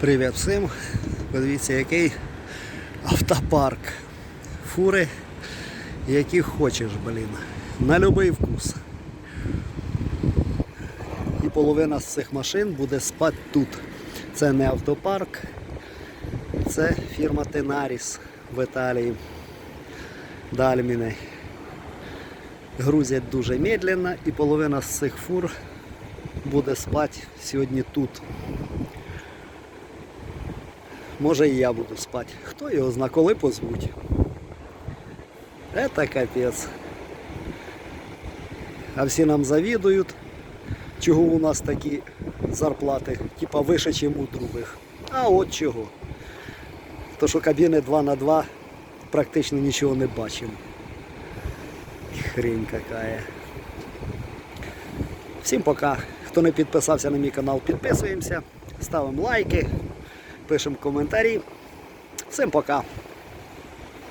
Привіт всім. Подивіться, який автопарк. Фури, які хочеш, блін. На будь-який вкус. І половина з цих машин буде спати тут. Це не автопарк, це фірма Тенаріс в Італії. Дальміни. Грузять дуже медленно і половина з цих фур буде спати сьогодні тут. Може і я буду спати. Хто його зна, коли позвуть. Это капець. А всі нам завідують, чого у нас такі зарплати, типа вище, ніж у других. А от чого. То що кабіни 2 на 2 практично нічого не бачимо. Хрень какая. Всім пока. Хто не підписався на мій канал, підписуємося, ставимо лайки, пишемо коментарі. Всім пока.